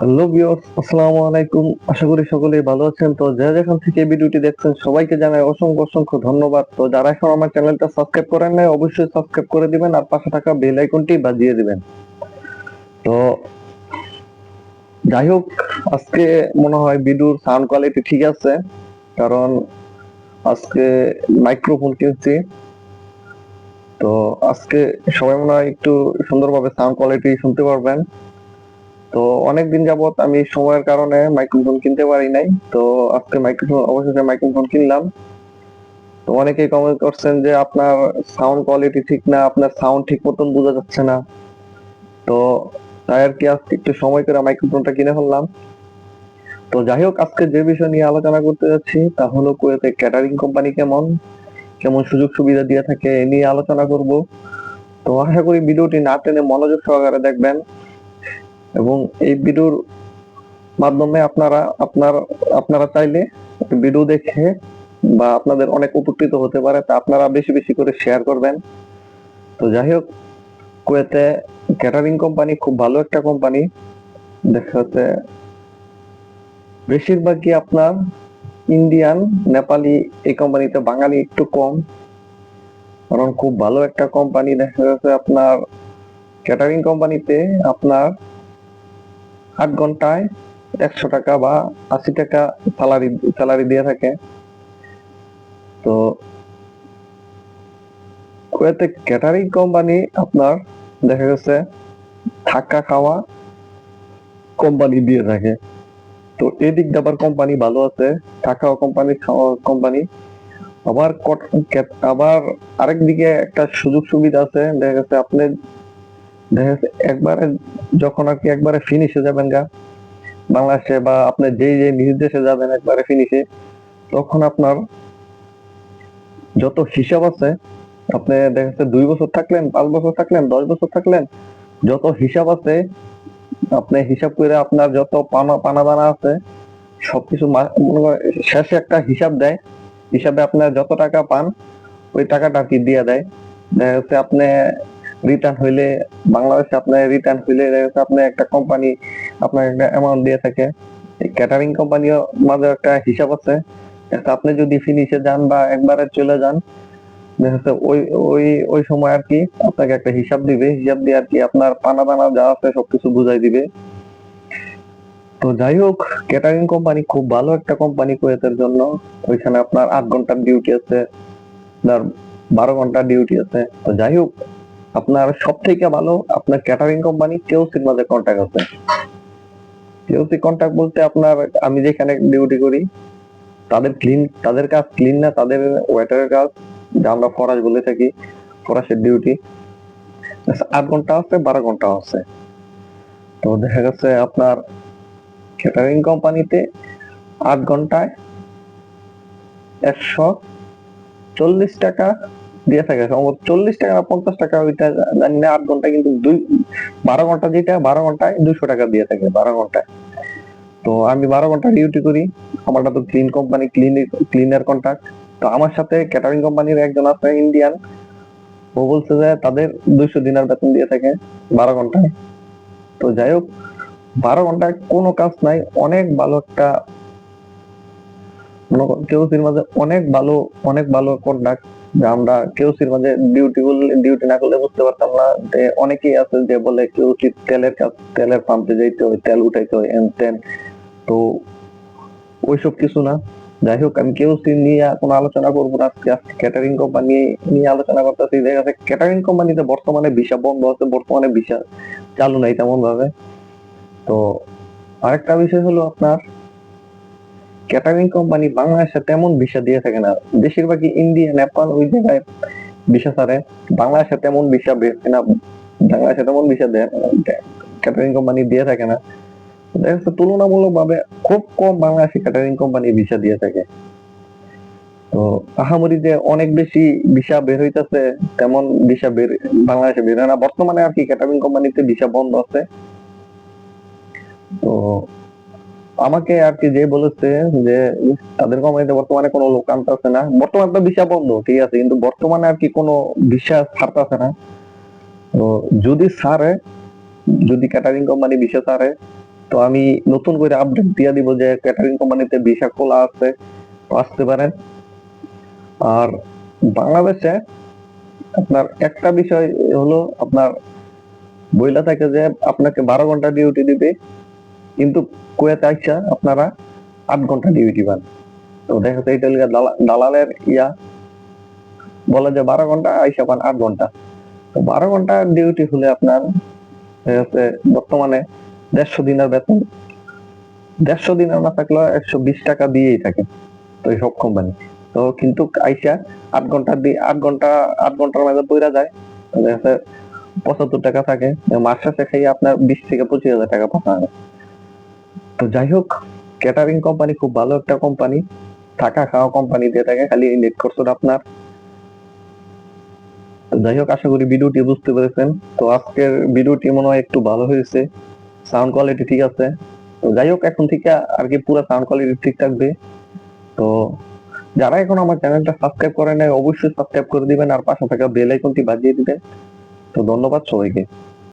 Hello viewers, আসসালামু আলাইকুম। আশা করি সকলেই ভালো আছেন। তো যে যেখান থেকে ভিডিওটি দেখছেন, সবাইকে জানাই অসংখ্য অসংখ্য ধন্যবাদ। তো যারা এখন আমার চ্যানেলটা সাবস্ক্রাইব করেন নাই, অবশ্যই সাবস্ক্রাইব করে দিবেন আর পাশে থাকা বেল আইকনটি বাজিয়ে দিবেন। তো যাই হোক, আজকে মনে হয় ভিডিওর সাউন্ড কোয়ালিটি ঠিক আছে, কারণ আজকে মাইক্রোফোন কিনছি। তো আজকে সবাই মনে হয় একটু সুন্দরভাবে সাউন্ড কোয়ালিটি শুনতে পারবেন। তো অনেকদিন যাবত আমি সময়ের কারণে মাইক্রোফোন কিনতে পারি নাই। তো আজকে মাইক্রোফোন অবশেষে মাইক্রোফোন কিনলাম। তো অনেকেই কমেন্ট করছেন যে আপনার সাউন্ড কোয়ালিটি ঠিক না, আপনার সাউন্ড ঠিক মতন বোঝা যাচ্ছে না। তো তাই আর কি, আজকে একটু সময় করে মাইক্রোফোনটা কিনে ফেললাম। তো যাই হোক, আজকে যে বিষয় নিয়ে আলোচনা করতে যাচ্ছি, তা হলো কুয়েতে ক্যাটারিং কোম্পানি কেমন কেমন সুযোগ সুবিধা দিয়ে থাকে, এ নিয়ে আলোচনা করব। তো আশা করি ভিডিওটি না টেনে মনোযোগ সহকারে দেখবেন। এবং এই ভিডিওর মাধ্যমে আপনারা, আপনার, আপনারা চাইলে ভিডিও দেখে বা আপনাদের অনেক উপকৃত হতে পারে, তা আপনারা বেশি বেশি করে শেয়ার করবেন। তো যাই হোক, কুয়েতে ক্যাটারিং কোম্পানি খুব ভালো একটা কোম্পানি দেখা যাচ্ছে বেশিরভাগই আপনার ইন্ডিয়ান নেপালি এই কোম্পানিতে বাঙালি একটু কম। কারণ খুব ভালো একটা কোম্পানি দেখা যাচ্ছে আপনার ক্যাটারিং কোম্পানিতে আপনার আট ঘন্টায় একশো টাকা বা আশি টাকা স্যালারি স্যালারি দিয়ে থাকে। তো কুয়েতে ক্যাটারিং কোম্পানি আপনার দেখা গেছে থাকা খাওয়া কোম্পানি দিয়ে থাকে। তো এদিক দিয়ে আবার কোম্পানি ভালো আছে থাকাও কোম্পানি খাওয়া কোম্পানি আবার আবার আরেক দিকে একটা সুযোগ সুবিধা আছে, দেখা গেছে আপনি দেখা যাচ্ছে একবারে যখন একবারে ফিনিশে যাবেন গা, বাংলাদেশে বা যে যাবেন একবারে ফিনিশে তখন আপনার যত হিসাব আছে, আপনি দেখা যাচ্ছে দুই বছর থাকলেন, পাঁচ বছর থাকলেন, দশ বছর থাকলেন, যত হিসাব আছে, আপনি হিসাব করে আপনার যত পানা পানা আছে, সবকিছু শেষে একটা হিসাব দেয়, হিসাবে আপনার যত টাকা পান, ওই টাকাটা কি দিয়ে দেয়। দেখা যাচ্ছে আপনি রিটার্ন হইলে বাংলাদেশে আপনার রিটার্ন হইলে দেখা যাচ্ছে আপনি একটা কোম্পানি আপনার একটা অ্যামাউন্ট দিয়ে থাকে। ক্যাটারিং কোম্পানিও মাঝে একটা হিসাব আছে। আপনি যদি ফিনিশে যান বা একবারে চলে যান ওই ওই ওই সময় আর কি আপনাকে একটা হিসাব দিবে। হিসাব দিয়ে আর কি আপনার পানা দানা যা আছে সবকিছু বুঝাই দিবে। তো যাই হোক ক্যাটারিং কোম্পানি খুব ভালো একটা কোম্পানি কুয়েতের জন্য। ওইখানে আপনার আট ঘণ্টার ডিউটি আছে। আপনার বারো ঘণ্টার ডিউটি আছে। তো যাই হোক আপনার সব থেকে ভালো আপনার ক্যাটারিং কোম্পানি কেউসির মাঝে কন্ট্যাক্ট আছে। কেউসি কন্ট্যাক্ট বলতে আপনার আমি যেখানে ডিউটি করি, তাদের ক্লিন তাদের কাজ ক্লিন না, তাদের ওয়েটারের কাজ, যা আমরা ফরাস বলে থাকি ফরাসের ডিউটি আট ঘণ্টা আছে, বারো ঘণ্টা আছে। তো দেখা গেছে আপনার ক্যাটারিং কোম্পানিতে আট ঘন্টায় একশো চল্লিশ টাকা দিয়ে থাকে। সম্ভবত চল্লিশ টাকা না পঞ্চাশ টাকা ওইটা জানি না, আট ঘণ্টা কিন্তু দুই, বারো ঘণ্টা যেটা, বারো ঘন্টায় দুশো টাকা দিয়ে থাকে, বারো ঘন্টায়। তো আমি বারো ঘণ্টা ডিউটি করি। আমারটা তো clean company clean cleaner contract তো আমার সাথে ক্যাটারিং কোম্পানির একজন আছে ইন্ডিয়ান ও বলছে যে তাদের দুইশো দিনের বেতন দিয়ে থাকে বারো ঘন্টায়। তো যাই হোক, বারো ঘন্টায় কোনো কাজ নাই। অনেক ভালো একটা মনে মাঝে অনেক ভালো অনেক ভালো কন্ট্রাক্ট যে আমরা মাঝে ডিউটি করলে ডিউটি না করলে বুঝতে পারতাম না যে অনেকেই আছে যে বলে তেলের কাজ, তেলের পাম্পে যাইতে হয়, তেল উঠাইতে হয় এন তেন তো ওইসব কিছু না। যাই হোক, আমি কেউসি নিয়ে কোনো আলোচনা করব না। আজকে আজকে ক্যাটারিং কোম্পানি নিয়ে আলোচনা করতেছি। দেখা যাচ্ছে ক্যাটারিং কোম্পানিতে বর্তমানে ভিসা বন্ধ আছে, বর্তমানে ভিসা চালু নাই তেমন ভাবে তো আরেকটা বিষয় হলো আপনার ক্যাটারিং কোম্পানি বাংলাদেশে তেমন ভিসা দিয়ে থাকে না। বেশিরভাগই ইন্ডিয়া নেপাল ওই জায়গায় ভিসা ছাড়ে। বাংলাদেশে তেমন ভিসা না। বাংলাদেশে তেমন ভিসা দেয় ক্যাটারিং কোম্পানি দিয়ে থাকে না। দেখা যাচ্ছে খুব কম বাংলাদেশি ক্যাটারিং কোম্পানি ভিসা দিয়ে থাকে। তো আহামরি যে অনেক বেশি ভিসা বের হইতেছে, তেমন ভিসা বের বাংলাদেশে বের হয় না। বর্তমানে আর কি ক্যাটারিং কোম্পানিতে ভিসা বন্ধ আছে। তো আমাকে আর কি যে বলেছে যে তাদের কোম্পানিতে বর্তমানে কোনো লোক আনতেছে না। বর্তমানে তো ভিসা বন্ধ, ঠিক আছে, কিন্তু বর্তমানে আর কি কোনো ভিসা ছাড়তেছে না। তো যদি ছাড়ে, যদি ক্যাটারিং কোম্পানি ভিসা ছাড়ে, তো আমি নতুন করে আপডেট দিয়ে দিব যে ক্যাটারিং কোম্পানিতে ভিসা খোলা আছে, আসতে পারেন আর বাংলাদেশে আপনার একটা বিষয় হলো, আপনার বইলা থাকে যে, আপনাকে বারো ঘণ্টা ডিউটি দিবে। কিন্তু কুয়েতে আইসা আপনারা আট ঘণ্টা ডিউটি পান। তো দেখা যাচ্ছে এটা দালালের ইয়া। বলে যে বারো ঘণ্টা আইসা পান আট ঘণ্টা। তো বারো ঘণ্টা ডিউটি হলে আপনার বর্তমানে দেড়শো দিনের বেতন। দেড়শো দিনের না থাকলেও একশো বিশ টাকা দিয়েই থাকে তো এই সব কোম্পানি তো কিন্তু আইসা আট ঘণ্টা দিয়ে আট ঘণ্টা আট ঘণ্টার মাঝে পইরা যায়। দেখা যাচ্ছে পঁচাত্তর টাকা থাকে। মাস শেষে খাইয়ে আপনার বিশ থেকে পঁচিশ হাজার টাকা পাঠানো যায় তো যাই হোক ক্যাটারিং কোম্পানি খুব ভালো একটা কোম্পানি থাকা খাওয়া কোম্পানি দিয়ে থাকে, খালি নেট খরচটা আপনার। যাই হোক, আশা করি ভিডিওটি বুঝতে পেরেছেন। তো আজকের ভিডিওটি মনে হয় একটু ভালো হয়েছে। সাউন্ড কোয়ালিটি ঠিক আছে। তো যাই হোক, এখন থেকে আর কি পুরো সাউন্ড কোয়ালিটি ঠিক থাকবে। তো যারা এখন আমার চ্যানেলটা সাবস্ক্রাইব করে নেয় অবশ্যই সাবস্ক্রাইব করে দিবেন আর পাশে থাকা বেল আইকনটি বাজিয়ে দিবেন। তো ধন্যবাদ সবাইকে।